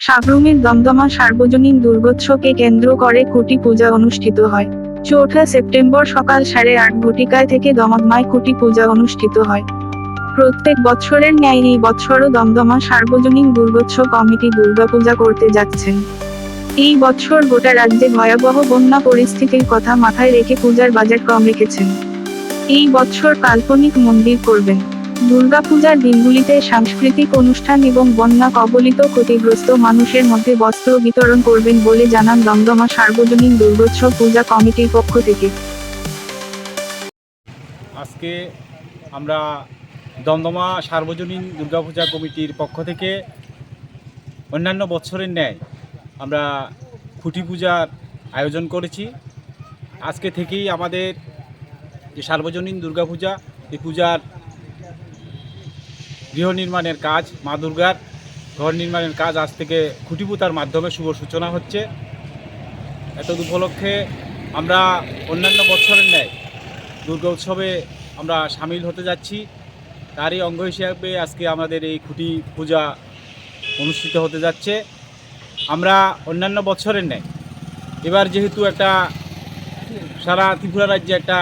সাবরুমের দমদমা সার্বজনীন দুর্গোৎসবকে কেন্দ্র করে কুটি পূজা অনুষ্ঠিত হয়। চৌঠা সেপ্টেম্বর সকাল সাড়ে আট ঘটিকায় থেকে দমদমায় কুটি পূজা অনুষ্ঠিত হয়। প্রত্যেক বছরের ন্যায় এই বছরও দমদমা সার্বজনীন দুর্গোৎসব কমিটি দুর্গাপূজা করতে যাচ্ছেন। এই বছর গোটা রাজ্যে ভয়াবহ বন্যা পরিস্থিতির কথা মাথায় রেখে পূজার বাজেট কম রেখেছেন। এই বছর কাল্পনিক মন্দির করবেন। দুর্গাপূজার দিনগুলিতে সাংস্কৃতিক অনুষ্ঠান এবং বন্যা কবলিত ক্ষতিগ্রস্ত মানুষের মধ্যে বস্ত্র বিতরণ করবেন বলে জানান দমদমা সার্বজনীন দুর্গোৎসব পূজা কমিটির পক্ষ থেকে। আজকে আমরা দমদমা সার্বজনীন দুর্গাপূজা কমিটির পক্ষ থেকে অন্যান্য বছরের ন্যায় আমরা খুঁটি পূজার আয়োজন করেছি। আজকে থেকেই আমাদের যে সার্বজনীন দুর্গাপূজা, এই পূজার গৃহ নির্মাণের কাজ মা দুর্গার, ঘর নির্মাণের কাজ আজ থেকে খুঁটিপুতার মাধ্যমে শুভ সূচনা হচ্ছে। এত উপলক্ষে আমরা অন্যান্য বছরের ন্যায় দুর্গা উৎসবে আমরা সামিল হতে যাচ্ছি। তারই অঙ্গ হিসাবে আজকে আমাদের এই খুঁটি পূজা অনুষ্ঠিত হতে যাচ্ছে। আমরা অন্যান্য বছরের ন্যায় এবার যেহেতু একটা সারা ত্রিপুরা রাজ্যে একটা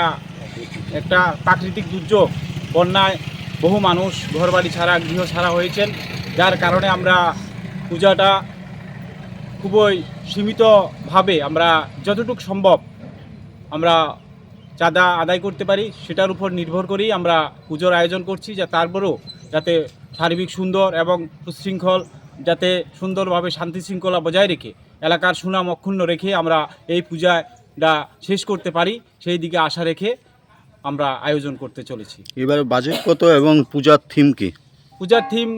একটা প্রাকৃতিক দুর্যোগ, বন্যায় বহু মানুষ ঘরবাড়ি ছাড়া, গৃহ ছাড়া হয়েছেন। যার কারণে আমরা পূজাটা খুবই সীমিতভাবে আমরা যতটুকু সম্ভব আমরা চাঁদা আদায় করতে পারি, সেটার উপর নির্ভর করেই আমরা পুজোর আয়োজন করছি, যা তারপরেও যাতে সার্বিক সুন্দর এবং সুশৃঙ্খল, যাতে সুন্দরভাবে শান্তি শৃঙ্খলা বজায় রেখে এলাকার সুনাম অক্ষুণ্ণ রেখে আমরা এই পূজাটা শেষ করতে পারি। সেই দিকে আশা রেখে আমরা আয়োজন করতে চলেছি। এবার বাজেট কত এবং পূজার থিম কি? পূজার থিম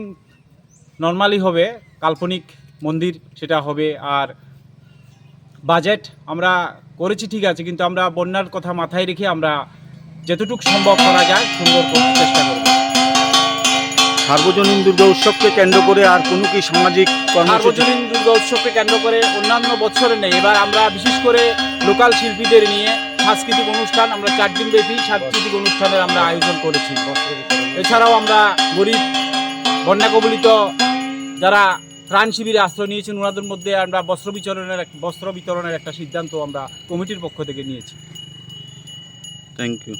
নর্মালি হবে কাল্পনিক মন্দির সেটা হবে আর বাজেট আমরা করেছি ঠিক আছে কিন্তু আমরা বন্যার কথা মাথায় রেখে আমরা যতটুকু সম্ভব করা যায় সুন্দর করতে চেষ্টা করব। সার্বজনীন দুর্গা উৎসবকে কেন্দ্র করে আর কোনো কি সামাজিক সার্বজনীন দুর্গা উৎসবকে কেন্দ্র করে অন্যান্য বছরে নেই এবার আমরা বিশেষ করে লোকাল শিল্পীদের নিয়ে সাংস্কৃতিক অনুষ্ঠান, আমরা চার দিন ব্যাপী সাংস্কৃতিক অনুষ্ঠানের আমরা আয়োজন করেছি। এছাড়াও আমরা গরিব, বন্যা কবলিত যারা ত্রাণ শিবিরে আশ্রয় নিয়েছেন ওনাদের মধ্যে আমরা বস্ত্র বিচরণের বস্ত্র বিতরণের একটা সিদ্ধান্ত আমরা কমিটির পক্ষ থেকে নিয়েছি। Thank you